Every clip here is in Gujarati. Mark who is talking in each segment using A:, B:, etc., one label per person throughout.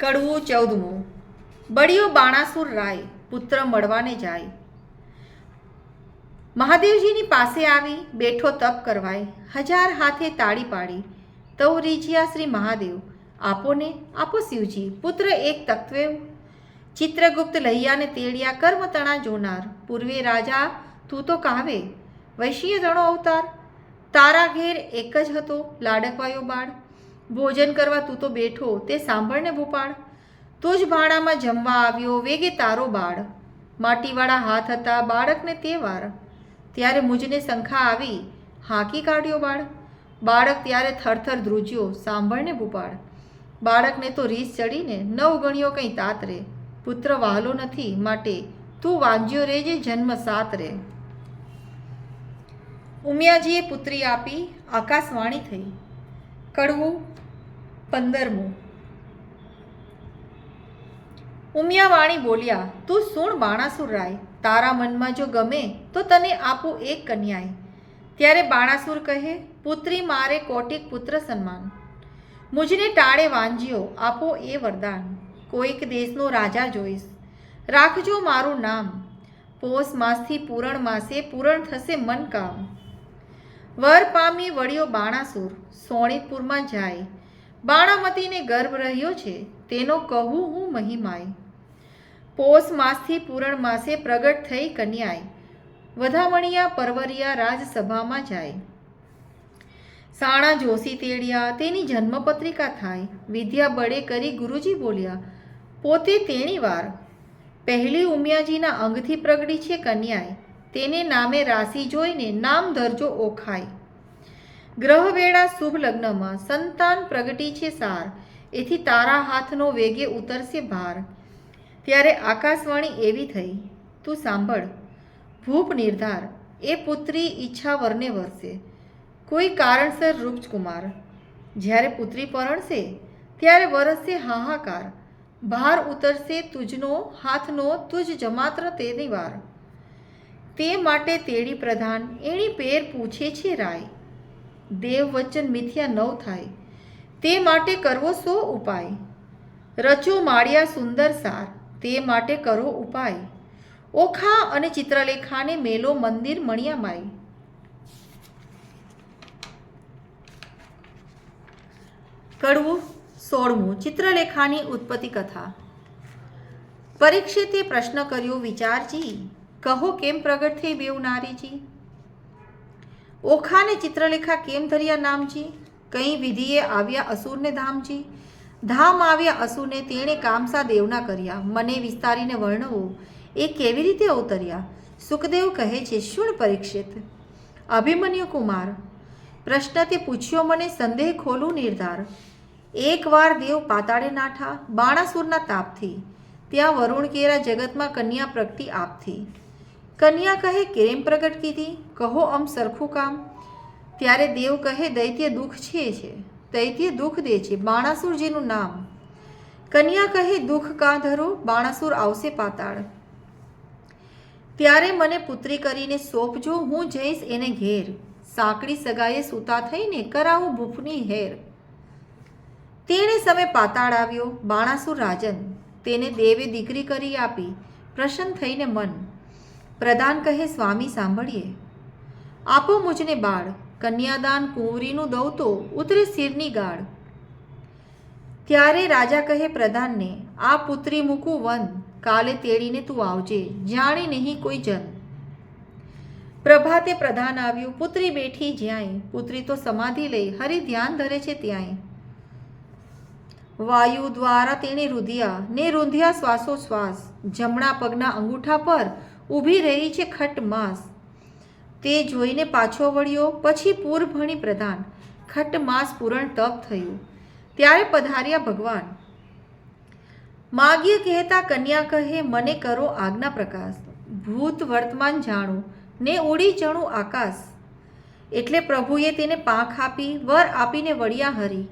A: કડવું ચૌદમું બળિયો બાણાસુર રાય, પુત્ર મળવાને જાય. મહાદેવજીની પાસે આવી બેઠો તપ કરવાય, હજાર હાથે તાળી પાડી તવ રીજ્યા શ્રી મહાદેવ, આપોને આપો શિવજી, પુત્ર એક તત્વે ચિત્રગુપ્ત લહિયાને તેડિયા કર્મ તણા જોનાર, પૂર્વે રાજા, તું તો કાવે વૈશ્ય તણો અવતાર? તારા ઘેર એક જ હતો લાડકવાયો બાળ. ભોજન કરવા તું તો બેઠો, તે સાંભળને ભૂપાળ. તું જ ભાણામાં જમવા આવ્યો, વેગે તારો બાળ. માટીવાળા હાથ હતા બાળકને તે વાર. ત્યારે મુજને શંખા આવી, હાંકી કાઢ્યો બાળ. બાળક ત્યારે થરથર ધ્રુજ્યો સાંભળને ભૂપાળ. બાળકને તો રીસ ચડીને નવ ગણ્યો કંઈ તાત રે. પુત્ર વહાલો નથી માટે, તું વાંજ્યો રે જે જન્મ સાત રે. ઉમિયાજીએ પુત્રી આપી, આકાશવાણી થઈ. કડવું પંદરમું. ઉમિયાવાણી બોલ્યા, તું સુણ બાણાસુર રાય, તારા મનમાં જો ગમે તો તને આપું એક કન્યાએ ત્યારે બાણાસુર કહે, પુત્રી મારે કોટિક પુત્ર સન્માન. મુજને ટાળે વાંજ્યો, આપો એ વરદાન. કોઈક દેશનો રાજા જોઈશ. રાખજો મારું નામ. પોષ માસથી પૂરણ માસે પૂરણ થશે મન કામ. વર પામી વળ્યો બાણાસુર સોણીપુરમાં જાય. બાણામતીને ગર્ભ રહ્યો છે, તેનો કહું હું મહિમાય પોષ માસથી પૂરણ માસે પ્રગટ થઈ કન્યાય વધામણિયા પરવરિયા રાજસભામાં જાય. સાણા જોશી તેડિયા, તેની જન્મપત્રિકા થાય. વિદ્યા બળે કરી ગુરુજી બોલ્યા, પોતે તેણી વાર. પહેલી ઉમિયાજીના અંગથી પ્રગટી છે કન્યાય તેને નામે રાશિ જોઈને નામ ધરજો ઓખાય. ગ્રહવેળા શુભ લગ્નમાં સંતાન પ્રગટી છે સાર. એથી તારા હાથનો વેગે ઉતરશે ભાર. ત્યારે આકાશવાણી એવી થઈ, તું સાંભળ, ભૂપ નિર્ધાર, એ પુત્રી ઈચ્છા વરને વરસે. કોઈ કારણસર રૂપકુમાર જ્યારે પુત્રી પરણશે, ત્યારે વરસશે હાહાકાર. ભાર ઉતરશે તુજનો, હાથનો તુજ જમાત્ર તેની વાર તે માટે તેડી પ્રધાન એણી પેર પૂછે છે રાય. દેવ વચન મિથ્યા નવ થાય. તે માટે કરવો સો ઉપાય. રચો માળિયા સુંદર સાર, તે માટે કરો ઉપાય. ઓખા અને ચિત્રલેખાને મેલો મંદિર મણિયામાય કડવું, સોળમું, ચિત્રલેખાની ઉત્પત્તિ કથા. પરીક્ષિતે પ્રશ્ન કર્યો વિચારજી. કહો કેમ પ્રગટ થઈ બેઉ નારીજી? ઓખાને ચિત્રલેખા કેમ ધર્યા નામજી? કઈ વિધિએ આવ્યા અસુરને ધામજી? ધામ આવ્યા અસુરને તેણે કામસા દેવના કર્યા. મને વિસ્તારીને વર્ણવો. એ કેવી રીતે અવતર્યા? સુખદેવ કહે છે શુણ પરીક્ષિત? અભિમન્યુ કુમાર. પ્રશ્ન તે પૂછ્યો મને સંદેહ ખોલું નિર્ધાર. એકવાર દેવ પાતાળે નાઠા, બાણાસુરના તાપથી. ત્યાં વરુણ કેરા જગતમાં કન્યા પ્રગતિ આપથી. કન્યા કહે, કેમ પ્રગટ કીધી? કહો આમ સરખું કામ. ત્યારે દેવ કહે, દૈત્ય દુઃખ છે છે. દૈત્ય દુઃખ દે છે. બાણાસુરજીનું નામ. કન્યા કહે, દુઃખ કાં ધરો? બાણાસુર આવશે પાતાળ. ત્યારે મને પુત્રી કરીને સોંપજો, હું જઈશ એને ઘેર. સાંકડી સગાએ સૂતા થઈને કરાવું ભૂફની હેર. તેણે સમય પાતાળ આવ્યો, બાણાસુર રાજન. તેને દેવે દીકરી કરી આપી. પ્રસન્ન થઈને મન. પ્રધાન કહે, સ્વામી, સાંભળીએ. આપો મુજને બાળ, કન્યાદાન કુંવરીનું દઉં તો ઉતરે શિરની ગાળ. ત્યારે રાજા કહે, પ્રધાનને, આ પુત્રી મૂકું વન, કાલે તેડીને તું આવજે, જાણે નહીં કોઈ જન. પ્રભાતે પ્રધાન આવ્યું, પુત્રી બેઠી જ્યાંય, પુત્રી તો સમાધિ લઈ, હરિ ધ્યાન ધરે છે ત્યાંય. વાયુ દ્વારા તેણે રૂધિયા, ને રૂંધ્યા શ્વાસોશ્વાસ, જમણા પગના અંગૂઠા પર ઊભી રહી છે ખટ માસ. તે જોઈને પાછો વળ્યો, પછી પૂર ભણી પ્રધાન. ખટ માસ પૂરણ તપ થયું. ત્યારે પધાર્યા ભગવાન. માગ્ય કહેતા કન્યા કહે, મને કરો આજ્ઞા પ્રકાશ. ભૂત વર્તમાન જાણું, ને ઉડી ચણું આકાશ. એટલે પ્રભુએ તેને પાંખ આપી, વર આપીને વળ્યા હરી.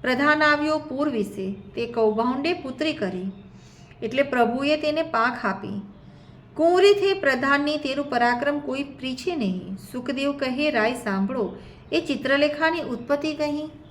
A: પ્રધાન આવ્યો પૂર વિશે. તે કૌભાંડે પુત્રી કરી. એટલે પ્રભુએ તેને પાંખ આપી. કુંવરીથી પ્રધાનની તેરું પરાક્રમ કોઈ પ્રીછે નહીં. સુખદેવ કહે, રાય સાંભળો. એ ચિત્રલેખાની ઉત્પત્તિ કહી.